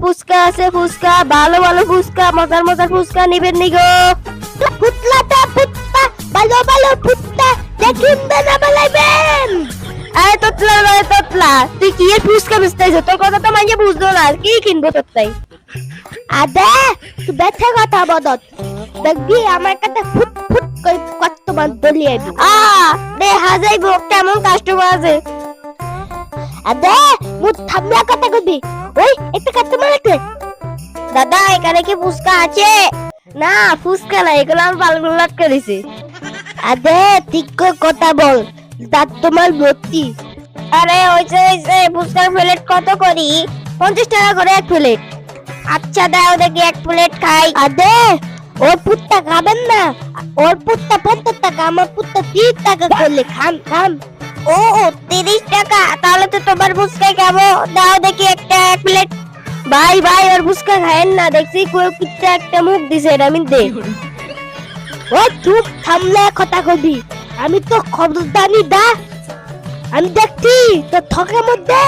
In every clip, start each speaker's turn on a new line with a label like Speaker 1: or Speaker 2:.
Speaker 1: ফুচকা আছে ফুচকা। ভালো ভালো ফুচকা মজার মজার ফুচকা নিবেন নি গো। ফুটলাটা ফুটটা ভালো ভালো ফুটটা দেখিন না বলাইবেন। আরে তোতলা রে তোতলা। তুই কি এর ফুচকা বেচতেছ তোর কথা তো মাইয়া বুঝলো না। কি কিনবো তোর তাই আদে তুই বেঠে কথা বদত। দেখবি আমার কাছে ফুট ফুট করে কাস্টমার দলিয়ে আ দেখা যাইব কেমন কাস্টমার আছে? আদে মুখ থামলা কথা কবি ওই, একটা কাস্টমার আছে দাদা, এখানে কি ফুচকা আছে? না, ফুচকা না এগুলো আমি পালগুলো লটকে দিছি আদে, ঠিক করে কথা বল, দাঁত তোমার ভর্তি। আরে হইছে হইছে ফুচকার প্লেট কত করি? পঞ্চাশ টাকা করে এক প্লেট আচ্ছা দাও দেখি, এক প্লেট খাই। আদে, ওর পুত্তা খাবেন না। ওর পুত্তা পঞ্চাশ টাকা, আমার পুত্তা তিরিশ টাকা করলে। খান খান। ও তিরিশ টাকা। তাহলে তো তোমার ফুচকা খাব। দাও দেখি একটা এক প্লেট ভাই ভাই ওর ফুচকা খায়েন না। দেখছি কিচ্ছা একটা মুখ দিছে এটা আমি দে ও চুপ থামলে কথা কবি। আমি তো খবরদানি দা। আমি দেখছি তো থকের মধ্যে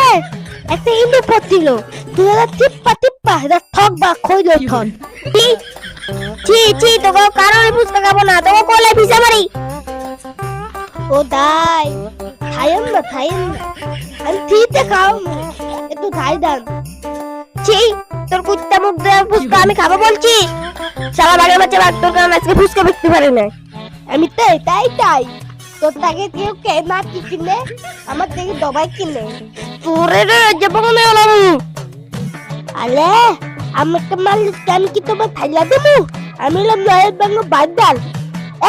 Speaker 1: একটা ইন্দু পড়ছিল তুই এটা টিপ্পা টিপ্পা এটা থক বা খইল ছি ছি ছি তোকে কারণে ফুচকা খাব না। তোকে কোলে ভিজা মারি। ও দাই। খাইম না খাইম না আমি ফ্রিতে খাও খাই দান ছি, তোর কুত্তা মুখ আমি খাব বলছি। সারা বাগের বাচ্চা বাগ তোর কারণে আজকে ফুচকা বিকতে পারে না আমি তাই তাই তাই। তোর তাকে কেউ কে না কি কিনে, আমার থেকে দবাই কিনে। তোরে রে, যাব আলে আমাকে কি তোমার থাইলা দেবো? আমি হলাম লয়ের বাংলা বান্দাল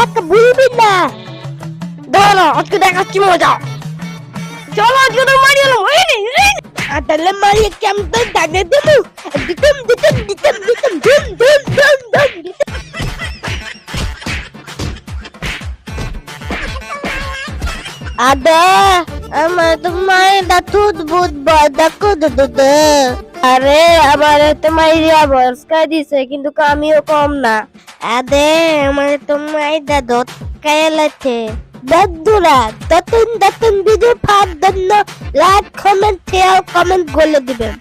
Speaker 1: এক ভুলবি না। দাঁড়া, আজকে দেখাচ্ছি মজা। চলো আজকে তো মারি হলো আদালে মালিক আমি দাগে দেবো দিতাম দিতাম দিতাম দিতাম, ধুম ধুম ধুম ধুম আদে, আমার তো মায়ের দাঁতুত কুদুদ আরে আবার তো মাইরিয়া বর্ষকা দিছে, কিন্তু কামিও কম না। আদে, আমার তো মায়ের দাদত কায়ালাতে। দাদুরা নতুন নতুন ভিডিও পাওয়ার জন্য লাইক কমেন্ট শেয়ার কমেন্ট বলে দিবেন।